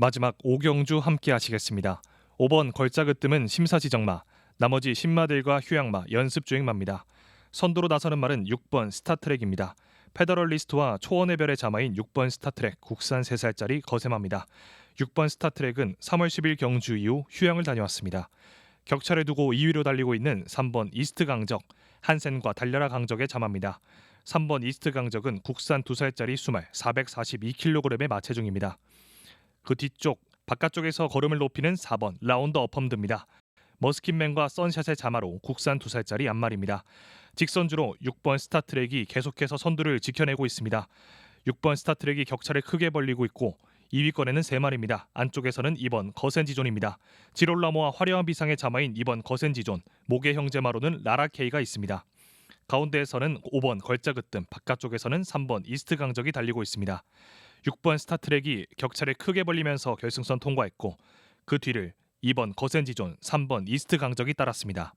마지막 오경주 함께 하시겠습니다. 5번 걸작으뜸은 심사지정마, 나머지 신마들과 휴양마, 연습주행마입니다. 선두로 나서는 말은 6번 스타트랙입니다. 페더럴리스트와 초원의 별의 자마인 6번 스타트랙 국산 3살짜리 거세마입니다. 6번 스타트랙은 3월 10일 경주 이후 휴양을 다녀왔습니다. 격차를 두고 2위로 달리고 있는 3번 이스트 강적, 한센과 달려라 강적의 자마입니다. 3번 이스트 강적은 국산 2살짜리 수말 442kg의 마체 중입니다. 그 뒤쪽 바깥쪽에서 걸음을 높이는 4번 라운드 어펌드입니다. 머스킨맨과 선샷의 자마로 국산 2살짜리 앞말입니다. 직선주로 6번 스타트랙이 계속해서 선두를 지켜내고 있습니다. 6번 스타트랙이 격차를 크게 벌리고 있고 2위권에는 3마리입니다. 안쪽에서는 2번 거센지존입니다. 지롤라모와 화려한 비상의 자마인 2번 거센지존, 모계 형제마로는 라라케이가 있습니다. 가운데에서는 5번 걸작으뜸, 바깥쪽에서는 3번 이스트 강적이 달리고 있습니다. 6번 스타트랙이 격차를 크게 벌리면서 결승선 통과했고 그 뒤를 2번 거센지존, 3번 이스트 강적이 따랐습니다.